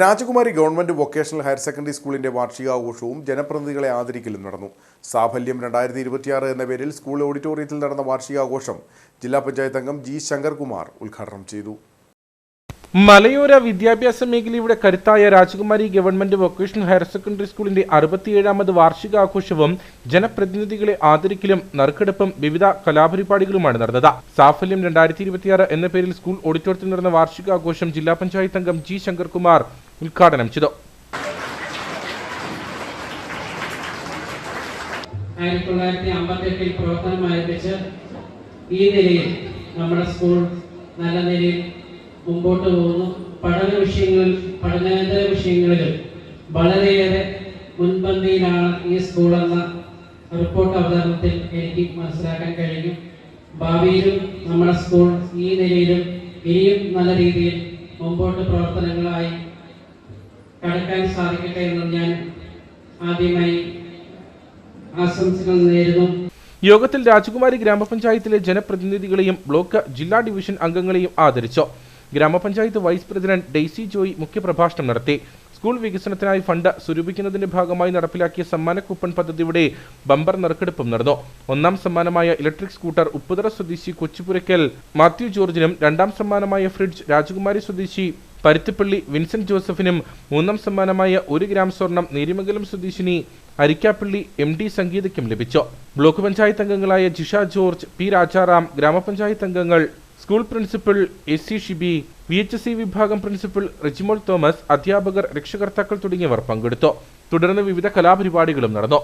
രാജകുമാരി government vocational higher secondary സ്കൂളിന്റെ വാർഷികാഘോഷവും ജനപ്രതിനിധികളെ ആദരിക്കലും നടന്നു. സാഫല്യം രണ്ടായിരത്തി ഇരുപത്തിയാറ് എന്ന പേരിൽ സ്കൂൾ ഓഡിറ്റോറിയത്തിൽ നടന്ന വാർഷികാഘോഷം ജില്ലാ പഞ്ചായത്ത് അംഗം ജി ശങ്കർകുമാർ ഉദ്ഘാടനം ചെയ്തു. മലയോര വിദ്യാഭ്യാസ മേഖലയുടെ കരുത്തായ രാജകുമാരി ഗവൺമെന്റ് വൊക്കേഷണൽ ഹയർ സെക്കൻഡറി സ്കൂളിന്റെ അറുപത്തിയേഴാമത് വാർഷികാഘോഷവും ജനപ്രതിനിധികളെ ആദരിക്കലും നറുക്കെടുപ്പും വിവിധ കലാപരിപാടികളുമാണ് നടന്നത്. സാഫല്യം രണ്ടായിരത്തി ഇരുപത്തിയാറ് എന്ന പേരിൽ സ്കൂൾ ഓഡിറ്റോറിയത്തിൽ നടന്ന വാർഷികാഘോഷം ജില്ലാ പഞ്ചായത്ത് അംഗം ജി ശങ്കർകുമാർ ഉദ്ഘാടനം ചെയ്തു. ഈ നിലയിൽ നമ്മുടെ സ്കൂൾ നല്ല നിലയിൽ മുമ്പോട്ട് പോകുന്നു. പഠന വിഷയങ്ങളിൽ പഠനേതര വിഷയങ്ങളിൽ വളരെയേറെ മുൻപന്തിയിലാണ് ഈ സ്കൂൾ എന്ന റിപ്പോർട്ട് അവതരണത്തിൽ എനിക്ക് മനസ്സിലാക്കാൻ കഴിഞ്ഞു. ഭാവിയിലും നമ്മുടെ സ്കൂൾ ഈ നിലയിലും ഇനിയും നല്ല രീതിയിൽ മുമ്പോട്ട് പ്രവർത്തനങ്ങളായി കടക്കാൻ സാധിക്കട്ടെ എന്ന് ഞാൻ ആദ്യമായി ആശംസകൾ നേരുന്നു. യോഗത്തിൽ രാജകുമാരി ഗ്രാമപഞ്ചായത്തിലെ ജനപ്രതിനിധികളെയും ബ്ലോക്ക് ജില്ലാ ഡിവിഷൻ അംഗങ്ങളെയും ആദരിച്ചു. ഗ്രാമപഞ്ചായത്ത് വൈസ് പ്രസിഡന്റ് ഡെയ്സി ജോയ് മുഖ്യപ്രഭാഷണം നടത്തി. സ്കൂൾ വികസനത്തിനായി ഫണ്ട് സ്വരൂപിക്കുന്നതിന്റെ ഭാഗമായി നടപ്പിലാക്കിയ സമ്മാന കൂപ്പൺ പദ്ധതിയുടെ ബമ്പർ നറുക്കെടുപ്പും നടന്നു. ഒന്നാം സമ്മാനമായ ഇലക്ട്രിക് സ്കൂട്ടർ ഉപ്പുതറ സ്വദേശി കൊച്ചുപുരയ്ക്കൽ മാത്യു ജോർജിനും രണ്ടാം സമ്മാനമായ ഫ്രിഡ്ജ് രാജകുമാരി സ്വദേശി പരുത്തിപ്പള്ളി വിൻസെന്റ് ജോസഫിനും മൂന്നാം സമ്മാനമായ ഒരു ഗ്രാം സ്വർണം നേരിമംഗലം സ്വദേശിനി അരിക്കാപ്പള്ളി എം ഡി സംഗീതയ്ക്കും ലഭിച്ചു. ബ്ലോക്ക് പഞ്ചായത്ത് അംഗങ്ങളായ ജിഷ ജോർജ് പി രാജാറാം ഗ്രാമപഞ്ചായത്ത് അംഗങ്ങൾ school principal S C Shibi V H S വിഭാഗം പ്രിൻസിപ്പൽ റിജിമോൾ തോമസ് അധ്യാപകർ രക്ഷകർത്താക്കൾ തുടങ്ങിയവർ പങ്കെടുത്തു. തുടർന്ന് വിവിധ കലാപരിപാടികളും നടന്നു.